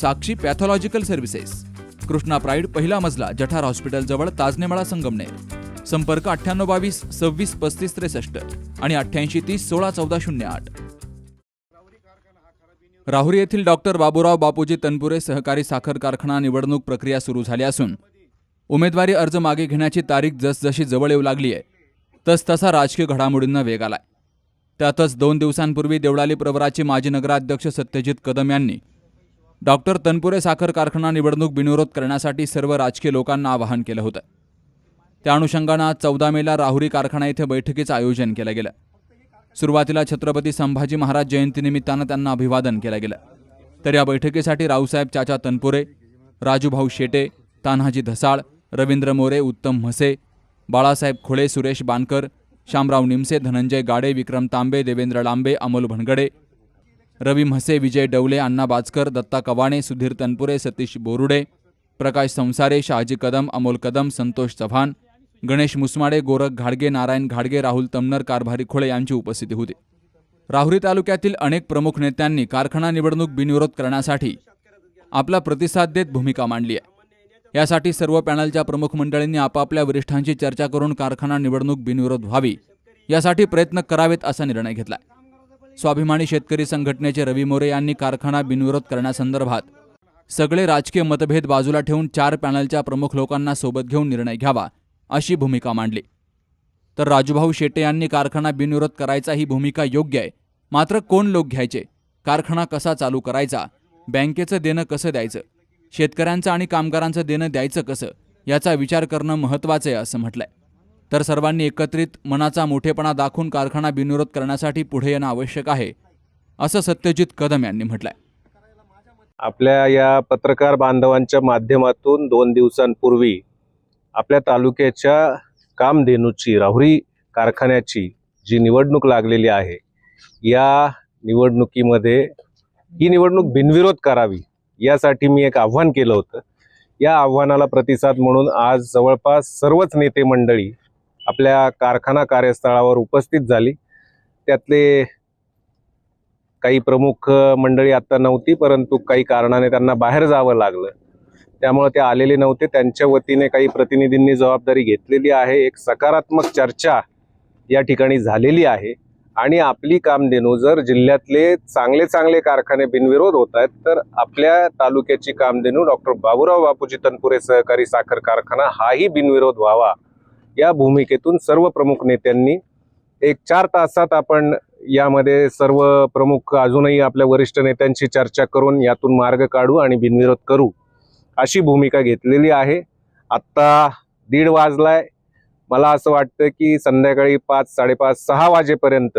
Sakshi pathological services. Krishna pride पहिला मजला जठार हॉस्पिटलजवळ ताजनेमाळा संगमनेर. संपर्क अठ्ठ्याण्णव बावीस सव्वीस पस्तीस त्रेसष्ट आणि अठ्ठ्याऐंशी तीस सोळा चौदा शून्य आठ. राहुरी येथील डॉक्टर बाबूराव बापूजी तनपुरे सहकारी साखर कारखाना निवडणूक प्रक्रिया सुरू झाली असून उमेदवारी अर्ज मागे घेण्याची तारीख जसजशी जवळ येऊ लागली आहे तसतसा राजकीय घडामोडींना वेग आलाय. त्यातच दोन दिवसांपूर्वी देवळाली प्रवराचे माजी नगराध्यक्ष सत्यजित कदम यांनी डॉक्टर तनपुरे साखर कारखाना निवडणूक बिनविरोध करण्यासाठी सर्व राजकीय लोकांना आवाहन केलं होतं. त्या अनुषंगानं आज चौदा मेला राहुरी कारखाना येथे बैठकीचं आयोजन केलं गेलं. सुरुवातीला छत्रपती संभाजी महाराज जयंतीनिमित्तानं त्यांना अभिवादन केलं गेलं. तर या बैठकीसाठी रावसाहेब चाचा तनपुरे राजूभाऊ शेटे तान्हाजी धसाळ रवींद्र मोरे उत्तम म्हसे बाळासाहेब खोळे सुरेश बानकर शामराव निमसे धनंजय गाडे विक्रम तांबे देवेंद्र लांबे अमोल भनगडे रवी म्हसे विजय डवले अण्णा बाचकर दत्ता कवाणे सुधीर तनपुरे सतीश बोरुडे प्रकाश संसारे शहाजी कदम अमोल कदम संतोष चव्हाण गणेश मुसमाडे गोरख घाडगे नारायण घाडगे राहुल तमनर कारभारी खोळे यांची उपस्थिती होती. राहुरी तालुक्यातील अनेक प्रमुख नेत्यांनी कारखाना निवडणूक बिनविरोध करण्यासाठी आपला प्रतिसाद देत भूमिका मांडली आहे. यासाठी सर्व पॅनलच्या प्रमुख मंडळींनी आपापल्या वरिष्ठांची चर्चा करून कारखाना निवडणूक बिनविरोध व्हावी यासाठी प्रयत्न करावेत असा निर्णय घेतला आहे स्वाभिमानी शेतकरी संघटनेचे रवी मोरे यांनी कारखाना बिनविरोध करण्यासंदर्भात सगळे राजकीय मतभेद बाजूला ठेवून चार पॅनलच्या प्रमुख लोकांना सोबत घेऊन निर्णय घ्यावा अशी भूमिका मांडली. तर राजूभाऊ शेटे यांनी कारखाना बिनविरोध करायचा ही भूमिका योग्य आहे? मात्र कोण लोक घ्यायचे? कारखाना कसा चालू करायचा? बँकेचं देणं कसं द्यायचं? शेतकऱ्यांचं आणि कामगारांचं देणं द्यायचं कसं? याचा विचार करणं महत्त्वाचं आहे असं म्हटलंय. तर सर्वांनी एकत्रित मनाचा मोठेपणा दाखवून कारखाना बिनविरोध करण्यासाठी पुढे येणं आवश्यक आहे असं सत्यजित कदम यांनी म्हटलंय. आपल्या या पत्रकार बांधवांच्या माध्यमातून दोन दिवसांपूर्वी आपल्या तालुक्याच्या कामधेनूची राहुरी कारखान्याची जी निवडणूक लागलेली आहे या निवडणुकीमध्ये ही निवडणूक बिनविरोध करावी यासाठी मी एक आव्हान केलं होतं. या आव्हानाला प्रतिसाद म्हणून आज जवळपास सर्वच नेते मंडळी आपल्या कारखाना कार्यस्थळावर उपस्थित झाली. त्यातले काही प्रमुख मंडळी आत्ता नव्हती परंतु काही कारणाने त्यांना बाहेर जावं लागलं. त्यामुळे ते आलेले नव्हते. त्यांच्या वतीने काही प्रतिनिधींनी जबाबदारी घेतलेली आहे. एक सकारात्मक चर्चा या ठिकाणी झालेली आहे. आणि आपली कामधेनू जर जिल्ह्यातले चांगले चांगले कारखाने बिनविरोध होत आहेत तर आपल्या तालुक्याची कामधेनू डॉक्टर बाबूराव बापूजी तनपुरे सहकारी साखर कारखाना हाही बिनविरोध व्हावा या भूमिकेतून सर्व प्रमुख नेत्यांनी एक चार तासात आपण यामध्ये सर्व प्रमुख अजूनही आपल्या वरिष्ठ नेत्यांशी चर्चा करून यातून मार्ग काढू आणि बिनविरोध करू अशी भूमिका घेतलेली आहे. आत्ता दीड वाजलाय. मला असं वाटतं की संध्याकाळी पाच साडेपाच सहा वाजेपर्यंत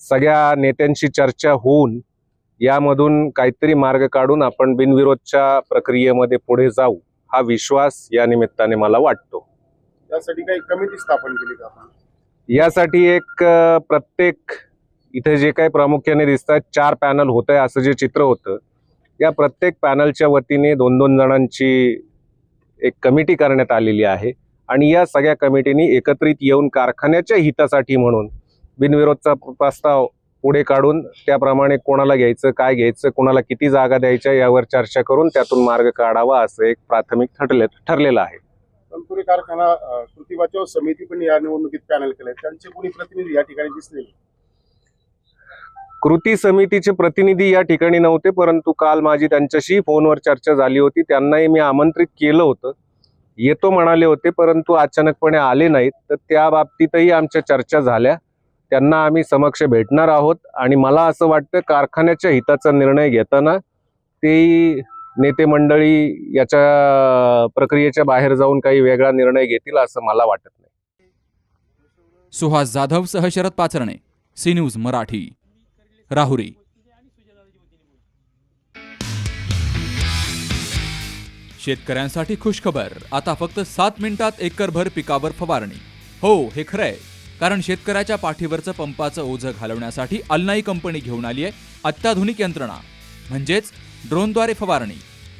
सगळ्या नेत्यांशी चर्चा होऊन यामधून काहीतरी मार्ग काढून आपण बिनविरोधच्या प्रक्रियेमध्ये पुढे जाऊ हा विश्वास या निमित्ताने मला वाटतो. यासाठी काही कमिटी स्थापन केली का आपण? यासाठी एक प्रत्येक इथे जे काही प्रामुख्याने दिसतात चार पॅनल होत आहे असं जे चित्र होतं या प्रत्येक पॅनलच्या वतीने दोन दोन जणांची एक कमिटी करण्यात आलेली आहे. आणि या सगळ्या कमिटीनी एकत्रित येऊन कारखान्याच्या हितासाठी म्हणून बिनविरोधचा प्रस्ताव पुढे काढून त्याप्रमाणे कोणाला घ्यायचं काय घ्यायचं कोणाला किती जागा द्यायच्या यावर चर्चा करून त्यातून मार्ग काढावा असं एक प्राथमिक ठरले ठरलेलं आहे. तंतुरी कारखाना कृती बचाव समिती पण या निवडणुकीत पॅनल केले त्यांचे कोणी प्रतिनिधी या ठिकाणी दिसले कृती समितीचे प्रतिनिधी या ठिकाणी नव्हते परंतु काल माझी त्यांच्याशी फोनवर चर्चा झाली होती. त्यांनाही मी आमंत्रित केलं होतं. येतो म्हणाले होते परंतु अचानकपणे आले नाहीत. तर त्या बाबतीतही आमच्या चर्चा झाल्या. त्यांना आम्ही समक्ष भेटणार आहोत. आणि मला असं वाटतं कारखान्याच्या हिताचा निर्णय घेताना तेही नेते मंडळी याच्या प्रक्रियेच्या बाहेर जाऊन काही वेगळा निर्णय घेतील असं मला वाटत नाही. सुहास जाधव सह शरद पाचरणे सी न्यूज मराठी राहुरी. शेतकऱ्यांसाठी खुशखबर आता फक्त सात मिनिटात एकरभर पिकावर फवारणी. हो हे खरंय कारण शेतकऱ्याच्या पाठीवरचं पंपाचं ओझं घालवण्यासाठी अल्नाई कंपनी घेऊन आली आहे अत्याधुनिक यंत्रणा. म्हणजेच ड्रोनद्वारे फवारणी.